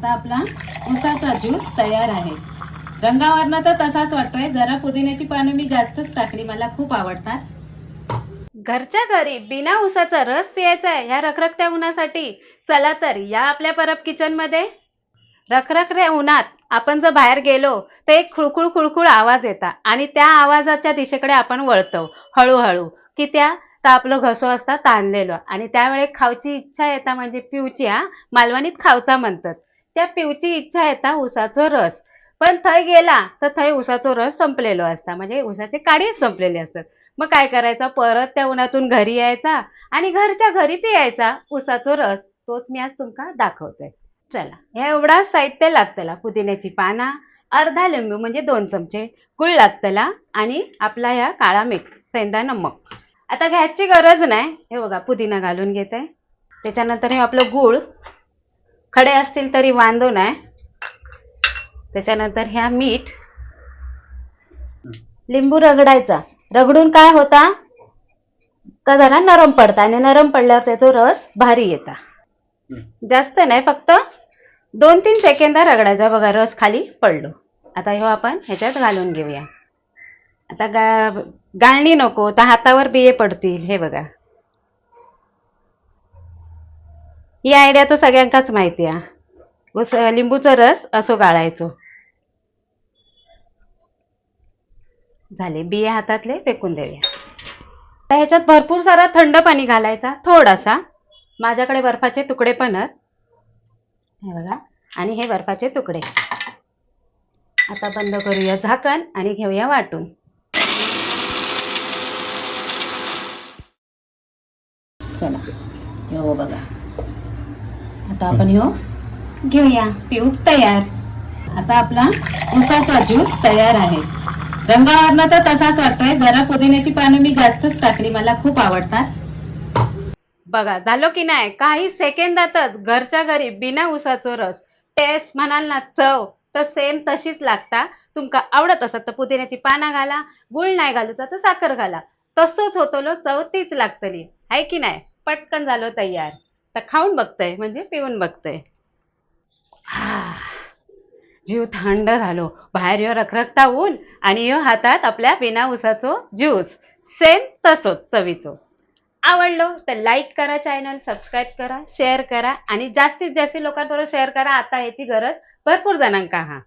आता आपला उसाचा ज्यूस तयार आहे. रंगावरनं तर तसाच वाटतोय. जरा पुदिन्याची पानं मी जास्तच टाकली. मला खूप आवडतात. घरच्या घरी बिना उसाचा रस पियायचा आहे ह्या रखरखत्या उन्हासाठी. चला तर या आपल्या परब किचनमध्ये. रखरखत्या उन्हात आपण जर बाहेर गेलो तर एक खुळखुळ खुळखुळ आवाज येतात. आणि त्या आवाजाच्या दिशेकडे आपण वळतो. हळूहळू. की त्या तर आपलं घसो असता ताणलेलं. आणि त्यावेळेस खावची इच्छा येता म्हणजे पिऊची हा. मालवणीत खावचा म्हणतात. त्या पिऊची इच्छा येता उसाचो रस. पण थंय गेला तर थंय उसाचो रस संपलेलो असता. म्हणजे उसाचे काडीच संपलेले असतात. मग काय करायचं? परत त्या उन्हातून घरी यायचा आणि घरच्या घरी पियायचा उसाचो रस. तोच मी आज तुमका दाखवते. चला हे एवढा साहित्य लागतला. पुदिन्याची पाना अर्धा लिंबू म्हणजे दोन चमचे गुळ लागतला आणि आपला ह्या काळा मीठ सेंदा नमक. आता घ्यायची गरज नाही. हे बघा पुदिना घालून घेते. त्याच्यानंतर हे आपलं गुळ खडे असतील तरी वांदो नाही. त्याच्यानंतर ह्या मीठ. लिंबू रगडायचा. रगडून काय होता? का जरा नरम पडता आणि नरम पडल्यावर त्याचा रस भारी येता. जास्त नाही फक्त दोन तीन सेकंदा रगडायचा. बघा रस खाली पडलो. आता ह्यो आपण ह्याच्यात घालून घेऊया. आता गा गाळणी नको तर हातावर बिये पडतील. हे बघा. ही आयडिया तर सगळ्यांकाच माहिती आहे. उस लिंबूचा रस असो गाळायचो. झाले बिये हातातले फेकून देऊया. तर ह्याच्यात भरपूर सारा थंड पाणी घालायचा थोडासा. माझ्याकडे बर्फाचे तुकडे पण आहेत. हे बघा आणि हे बर्फाचे तुकडे. आता बंद करूया झाकण आणि घेऊया वाटून. चला हो बघा. आता आपण ह्यो घेऊया. पिऊ तयार. आता आपला उसाचा ज्यूस तयार आहे. रंगावरनं तर तसाच वाटतोय. जरा पुदिन्याची पानं मी जास्तच टाकली. मला खूप आवडतात. बघा झालो की नाही? काही सेकंदातच घरच्या घरी बिना उसाचो रस. टेस्ट म्हणाल ना चव. तर सेम तशीच लागता. तुमका आवडत असत तर पुदिन्याची पानं घाला गुळ नाही घालूचा तर साखर घाला. तसंच होतलो चव तीच लागतली. आहे की नाही? पटकन झालो तयार. तर खाऊन बघतय म्हणजे पिऊन बघतय. हा. जीव थंड झालो. बाहेर यो रखरखता ऊन आणि यो हातात आपल्या बिना उसाचो ज्यूस. सेम तसोच चवीचो. आवडलो तर लाईक करा चॅनल सबस्क्राईब करा शेअर करा आणि जास्तीत जास्त लोकांबरोबर शेअर करा. आता याची गरज भरपूर जणांका हा.